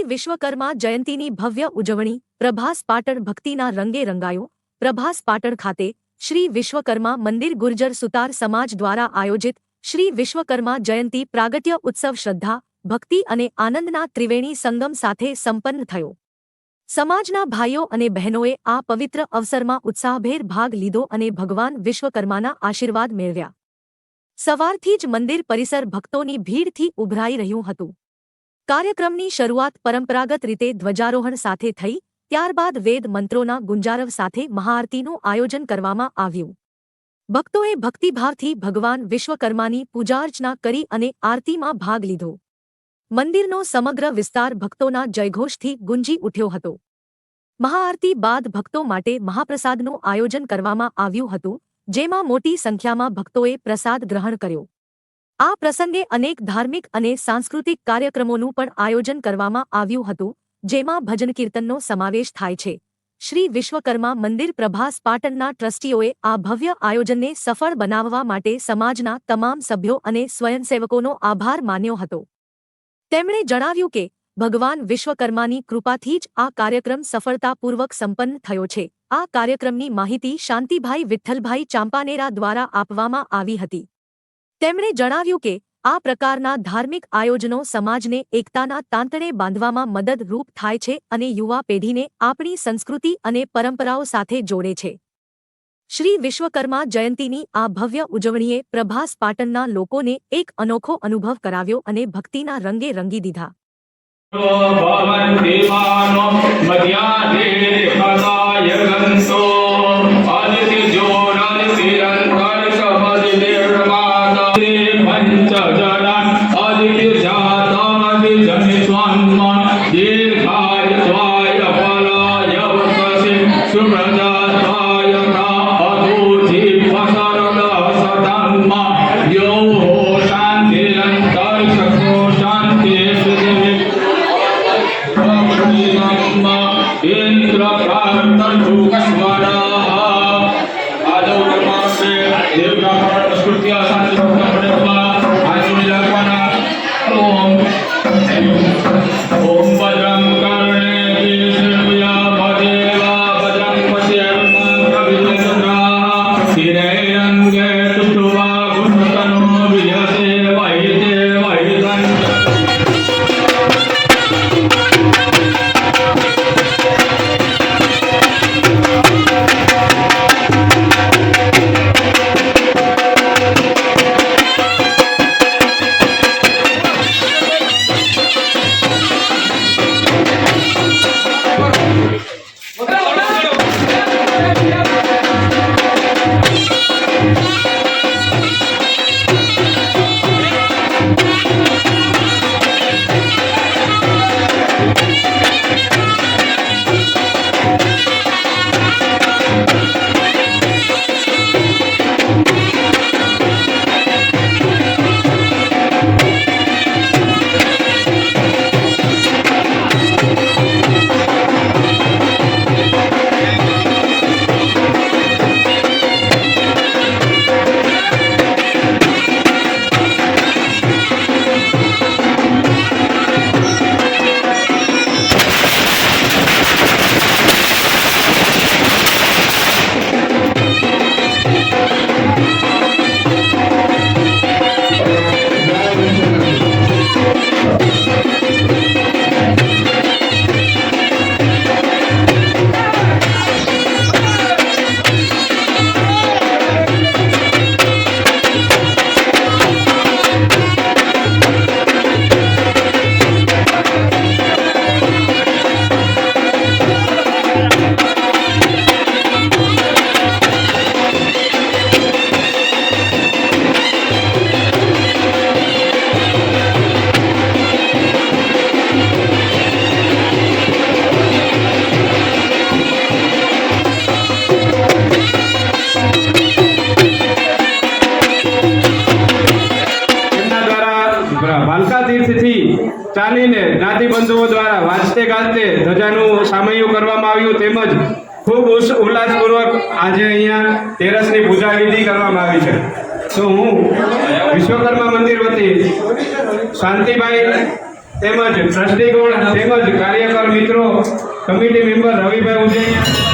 શ્રી વિશ્વકર્મા જયંતીની ભવ્ય ઉજવણી પ્રભાસ પાટણ ભક્તિના રંગે રંગાયો. પ્રભાસ પાટણ ખાતે શ્રી વિશ્વકર્મા મંદિર ગુર્જર સુતાર સમાજ દ્વારા આયોજિત શ્રી વિશ્વકર્મા જયંતી પ્રાગટ્ય ઉત્સવ શ્રદ્ધા, ભક્તિ અને આનંદના ત્રિવેણી સંગમ સાથે સંપન્ન થયો. સમાજના ભાઈઓ અને બહેનોએ આ પવિત્ર અવસરમાં ઉત્સાહભેર ભાગ લીધો અને ભગવાન વિશ્વકર્માના આશીર્વાદ મેળવ્યા. સવારથી જ મંદિર પરિસર ભક્તોની ભીડથી ઉભરાઈ રહ્યું હતું. કાર્યક્રમની શરૂઆત પરંપરાગત રીતે ધ્વજારોહણ સાથે થઈ, ત્યારબાદ વેદ મંત્રોના ગુંજારવ સાથે મહાઆરતીનું આયોજન કરવામાં આવ્યું. ભક્તોએ ભક્તિભાવથી ભગવાન વિશ્વકર્માની પૂજાર્ચના કરી અને આરતીમાં ભાગ લીધો. મંદિરનો સમગ્ર વિસ્તાર ભક્તોના જયઘોષથી ગુંજી ઉઠ્યો હતો. મહાઆરતી બાદ ભક્તો માટે મહાપ્રસાદનું આયોજન કરવામાં આવ્યું હતું, જેમાં મોટી સંખ્યામાં ભક્તોએ પ્રસાદ ગ્રહણ કર્યો. આ પ્રસંગે અનેક ધાર્મિક અને સાંસ્કૃતિક કાર્યક્રમોનું પણ આયોજન કરવામાં આવ્યું હતું, જેમાં ભજન કીર્તનનો સમાવેશ થાય છે. શ્રી વિશ્વકર્મા મંદિર પ્રભાસ પાટણના ટ્રસ્ટીઓએ આ ભવ્ય આયોજનને સફળ બનાવવા માટે સમાજના તમામ સભ્યો અને સ્વયંસેવકોનો આભાર માન્યો હતો. તેમણે જણાવ્યું કે, ભગવાન વિશ્વકર્માની કૃપાથી જ આ કાર્યક્રમ સફળતાપૂર્વક સંપન્ન થયો છે. આ કાર્યક્રમની માહિતી શાંતિભાઈ વિઠ્ઠલભાઈ ચાંપાનેરા દ્વારા આપવામાં આવી હતી. તેમણે જણાવ્યું કે, આ પ્રકારના ધાર્મિક આયોજનો સમાજને એકતાના તાંતણે બાંધવામાં મદદરૂપ થાય છે અને યુવા પેઢીને આપણી સંસ્કૃતિ અને પરંપરાઓ સાથે જોડે છે. શ્રી વિશ્વકર્મા જયંતીની આ ભવ્ય ઉજવણીએ પ્રભાસ પાટણના લોકોને એક અનોખો અનુભવ કરાવ્યો અને ભક્તિના રંગે રંગી દીધા. yeah ચાલીને જ્ઞાતિબંધુઓ દ્વારા વાંચતે ગાજતે ધજાનું સામૈયું કરવામાં આવ્યું તેમજ ખૂબ ઉલ્લાસપૂર્વક આજે અહીંયા તેરસની પૂજા વિધિ કરવામાં આવી છે. તો હું વિશ્વકર્મા મંદિર વતી શાંતિભાઈ તેમજ ટ્રસ્ટીગણ તેમજ કાર્યકર મિત્રો, કમિટી મેમ્બર રવિભાઈ ઉજૈયા